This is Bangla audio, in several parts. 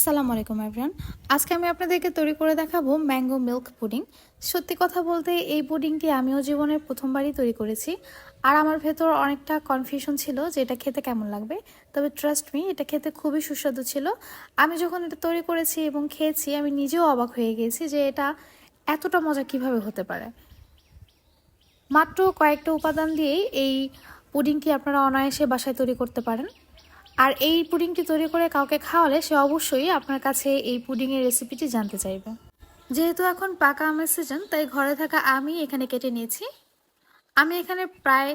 আসসালামু আলাইকুম এভরিওয়ান আজকে আমি আপনাদেরকে তৈরি করে দেখাবো ম্যাঙ্গো মিল্ক পুডিং সত্যি কথা বলতে, এই পুডিংটি আমিও জীবনের প্রথমবারই তৈরি করেছি। আর আমার ভেতর অনেকটা কনফিউশন ছিল যে এটা খেতে কেমন লাগবে। তবে ট্রাস্ট মি এটা খেতে খুবই সুস্বাদু ছিল। আমি যখন এটা তৈরি করেছি এবং খেয়েছি, আমি নিজেও অবাক হয়ে গিয়েছি যে এটা এতটা মজা কীভাবে হতে পারে। মাত্র কয়েকটা উপাদান দিয়েই এই পুডিংটি আপনারা অনায়াসে বাসায় তৈরি করতে পারেন। আর এই পুডিংটি তৈরি করে কাউকে খাওয়ালে সে অবশ্যই আপনার কাছে এই পুডিংয়ের রেসিপিটি জানতে চাইবে। যেহেতু এখন পাকা আমের সিজন তাই ঘরে থাকা আমি এখানে কেটে নিয়েছি। আমি এখানে প্রায়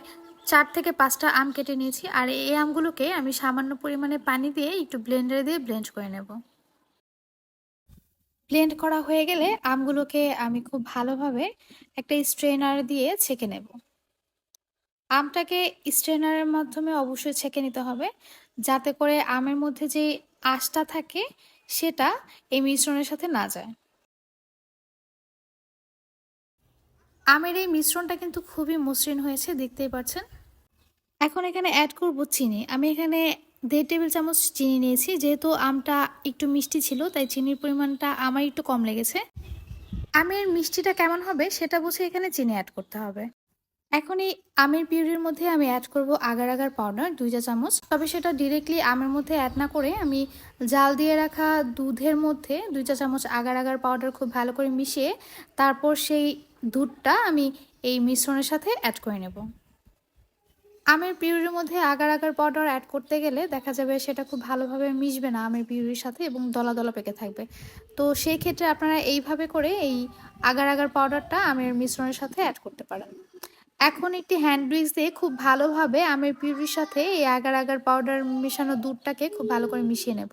চার থেকে পাঁচটা আম কেটে নিয়েছি আর এই আমগুলোকে আমি সামান্য পরিমাণে পানি দিয়ে একটু ব্লেন্ডারে দিয়ে ব্লেন্ড করে নেব। ব্লেন্ড করা হয়ে গেলে আমগুলোকে আমি খুব ভালোভাবে একটা স্ট্রেনার দিয়ে ছেঁকে নেব। আমটাকে স্ট্রেনারের মাধ্যমে অবশ্যই ছেঁকে নিতে হবে। যাতে করে আমের মধ্যে যে আঁশটা থাকে, সেটা এই মিশ্রণের সাথে না যায়। আমের এই মিশ্রণটা কিন্তু খুবই মসৃণ হয়েছে, দেখতেই পাচ্ছেন। এখন এখানে অ্যাড করব চিনি। আমি এখানে দেড় টেবিল চামচ চিনি নিয়েছি, যেহেতু আমটা একটু মিষ্টি ছিল, তাই চিনির পরিমাণটা আমার একটু কম লেগেছে। আমের মিষ্টিটা কেমন হবে, সেটা বুঝে এখানে চিনি অ্যাড করতে হবে। এখন এই আমের পিউরির মধ্যে আমি অ্যাড করব আগার আগার পাউডার দুই চা চামচ। তবে সেটা ডিরেক্টলি আমের মধ্যে অ্যাড না করে আমি জাল দিয়ে রাখা দুধের মধ্যে দুই চা চামচ আগার আগার পাউডার খুব ভালো করে মিশিয়ে তারপর সেই দুধটা আমি এই মিশ্রণের সাথে অ্যাড করে নেব। আমের পিউরির মধ্যে আগার আগার পাউডার অ্যাড করতে গেলে দেখা যাবে সেটা খুব ভালোভাবে মিশবে না আমের পিউরির সাথে এবং দলা দলা পেকে থাকবে। তো সেই ক্ষেত্রে আপনারা এইভাবে করে এই আগার আগার পাউডারটা আমের মিশ্রণের সাথে অ্যাড করতে পারেন। এখন একটি হ্যান্ড উইক্স দিয়ে খুব ভালোভাবে আমের পিউরির সাথে এই আগার আগার পাউডার মেশানো দুধটাকে খুব ভালো করে মিশিয়ে নেব।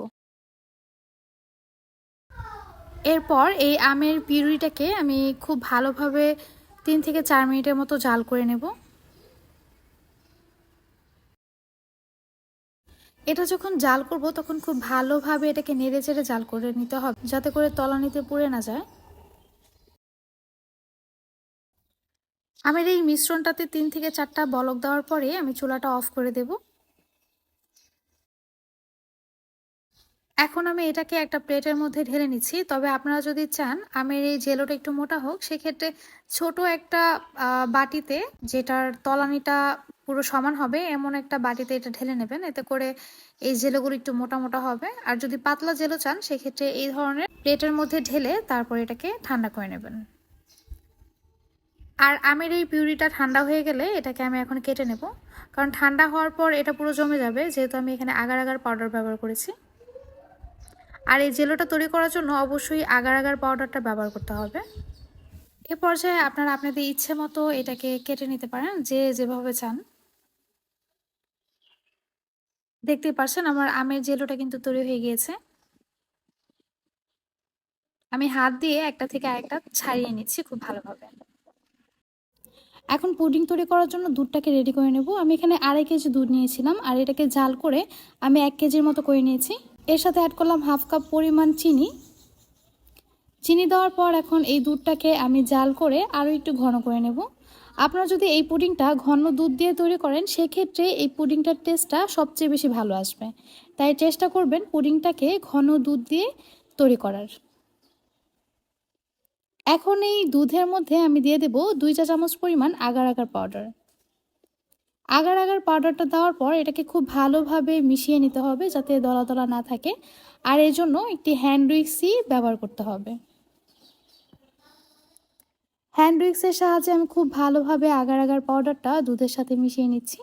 এরপর এই আমের পিউরিটাকে আমি খুব ভালোভাবে তিন থেকে চার মিনিটের মতো জাল করে নেব। এটা যখন জাল করব তখন খুব ভালোভাবে এটাকে নেড়ে চেড়ে জাল করে নিতে হবে, যাতে করে তলানিতে পুড়ে না যায়। আমের এই মিশ্রণটাতে তিন থেকে চারটা বলক দেওয়ার পরে আমি চুলাটা অফ করে দেব। এখন আমি এটাকে একটা প্লেটের মধ্যে ঢেলে নিচ্ছি। তবে আপনারা যদি চান, আমের এই জেলোটা একটু মোটা হোক, সেক্ষেত্রে ছোট একটা বাটিতে যেটার তলানিটা পুরো সমান হবে, এমন একটা বাটিতে এটা ঢেলে নেবেন। এতে করে এই জেলোগুলো একটু মোটা মোটা হবে। আর যদি পাতলা জেলো চান, সেক্ষেত্রে এই ধরনের প্লেটের মধ্যে ঢেলে তারপর এটাকে ঠান্ডা করে নেবেন। আর আমের এই পিউরিটা ঠান্ডা হয়ে গেলে এটাকে আমি এখন কেটে নেব। কারণ ঠান্ডা হওয়ার পর এটা পুরো জমে যাবে, যেহেতু আমি এখানে আগার আগার পাউডার ব্যবহার করেছি। আর এই জেলোটা তৈরি করার জন্য অবশ্যই আগার আগার পাউডারটা ব্যবহার করতে হবে। এ পর্যায়ে আপনারা আপনাদের ইচ্ছে মতো এটাকে কেটে নিতে পারেন, যে যেভাবে চান। দেখতেই পারছেন আমার আমের জেলোটা কিন্তু তৈরি হয়ে গিয়েছে। আমি হাত দিয়ে একটা থেকে আরেকটা ছাড়িয়ে নিচ্ছি খুব ভালোভাবে। এখন পুডিং তৈরি করার জন্য দুধটাকে রেডি করে নেব। আমি এখানে আড়াই কেজি দুধ নিয়েছিলাম আর এটাকে জাল করে আমি এক কেজির মতো করে নিয়েছি। এর সাথে অ্যাড করলাম হাফ কাপ পরিমাণ চিনি। চিনি দেওয়ার পর এখন এই দুধটাকে আমি জাল করে আরও একটু ঘন করে নেব। আপনারা যদি এই পুডিংটা ঘন দুধ দিয়ে তৈরি করেন, সেক্ষেত্রে এই পুডিংটার টেস্টটা সবচেয়ে বেশি ভালো আসবে। তাই চেষ্টা করবেন পুডিংটাকে ঘন দুধ দিয়ে তৈরি করার। এখন এই দুধের মধ্যে আমি দিয়ে দেব দুই চা চামচ পরিমাণ agar agar powder agar agar পাউডারটা দেওয়ার পর এটাকে খুব ভালোভাবে মিশিয়ে নিতে হবে যাতে দলা দলা না থাকে। আর এই জন্য একটি হ্যান্ড উইক্সই ব্যবহার করতে হবে। হ্যান্ড উইক্সের সাহায্যে আমি খুব ভালোভাবে আগার আগার পাউডারটা দুধের সাথে মিশিয়ে নিচ্ছি।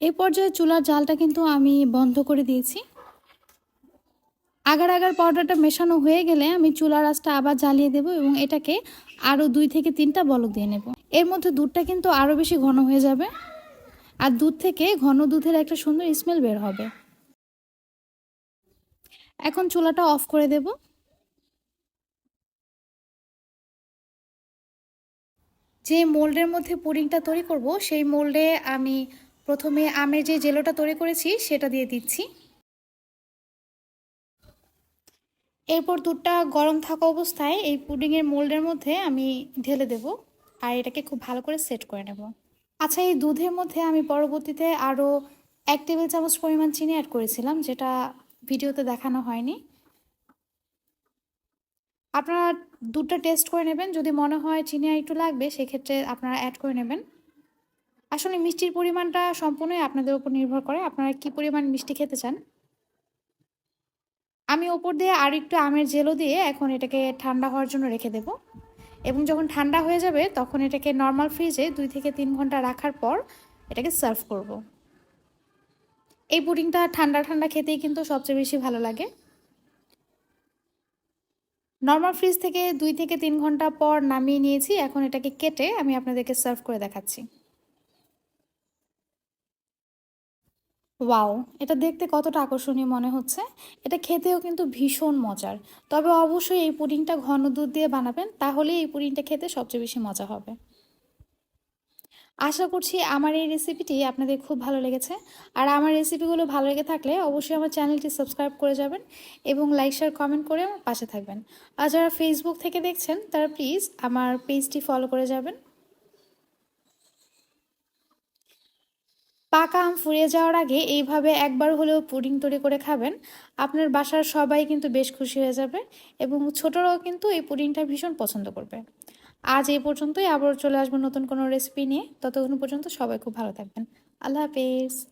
এই পর্যায়ে চুলার জালটা কিন্তু আমি বন্ধ করে দিয়েছি। আগার আগার পাউডারটা মেশানো হয়ে গেলে আমি চুলার আঁচটা আবার জ্বালিয়ে দেব এবং এটাকে আরও দুই থেকে তিনটা বলক দিয়ে নেব। এর মধ্যে দুধটা কিন্তু আরও বেশি ঘন হয়ে যাবে আর দুধ থেকে ঘন দুধের একটা সুন্দর স্মেল বের হবে। এখন চুলাটা অফ করে দেব। যে মোল্ডের মধ্যে পুডিংটা তৈরি করব, সেই মোল্ডে আমি প্রথমে আমের যে জেলোটা তৈরি করেছি, সেটা দিয়ে দিচ্ছি। এরপর দুধটা গরম থাকা অবস্থায় এই পুডিংয়ের মোল্ডের মধ্যে আমি ঢেলে দেব আর এটাকে খুব ভালো করে সেট করে নেব। আচ্ছা এই দুধের মধ্যে আমি পরবর্তীতে আরও এক টেবিল চামচ পরিমাণ চিনি অ্যাড করেছিলাম, যেটা ভিডিওতে দেখানো হয়নি। আপনারা দুধটা টেস্ট করে নেবেন। যদি মনে হয় চিনি একটু লাগবে, সেক্ষেত্রে আপনারা অ্যাড করে নেবেন। আসলে মিষ্টির পরিমাণটা সম্পূর্ণই আপনাদের উপর নির্ভর করে, আপনারা কি পরিমাণ মিষ্টি খেতে চান। আমি ওপর দিয়ে আর একটু আমের জেলো দিয়ে এখন এটাকে ঠান্ডা হওয়ার জন্য রেখে দেব। এবং যখন ঠান্ডা হয়ে যাবে, তখন এটাকে নর্মাল ফ্রিজে দুই থেকে তিন ঘণ্টা রাখার পর এটাকে সার্ভ করব। এই পুডিংটা ঠান্ডা ঠান্ডা খেতেই কিন্তু সবচেয়ে বেশি ভালো লাগে। নর্মাল ফ্রিজ থেকে দুই থেকে তিন ঘণ্টা পর নামিয়ে নিয়েছি, এখন এটাকে কেটে আমি আপনাদেরকে সার্ভ করে দেখাচ্ছি। ওয়াও, এটা দেখতে কতটা আকর্ষণীয় মনে হচ্ছে। এটা খেতেও কিন্তু ভীষণ মজার। তবে অবশ্যই এই পুডিংটা ঘন দুধ দিয়ে বানাবেন তাহলে এই পুডিংটা খেতে সবচেয়ে বেশি মজা হবে। আশা করছি আমার এই রেসিপিটি আপনাদের খুব ভালো লেগেছে। আর আমার রেসিপিগুলো ভালো লেগে থাকলে অবশ্যই আমার চ্যানেলটি সাবস্ক্রাইব করে যাবেন এবং লাইক শেয়ার কমেন্ট করে আমার পাশে থাকবেন। আর যারা ফেসবুক থেকে দেখছেন, তারা প্লিজ আমার পেজটি ফলো করে যাবেন। পাকা আম ফুরিয়ে যাওয়ার আগে এইভাবে একবার হলেও পুডিং তৈরি করে খাবেন। আপনার বাসার সবাই কিন্তু বেশ খুশি হয়ে যাবে এবং ছোটরাও কিন্তু এই পুডিংটা ভীষণ পছন্দ করবে। আজ এই পর্যন্তই আবার চলে আসব নতুন কোনো রেসিপি নিয়ে। ততক্ষণ পর্যন্ত সবাই খুব ভালো থাকবেন। আল্লাহ হাফেজ।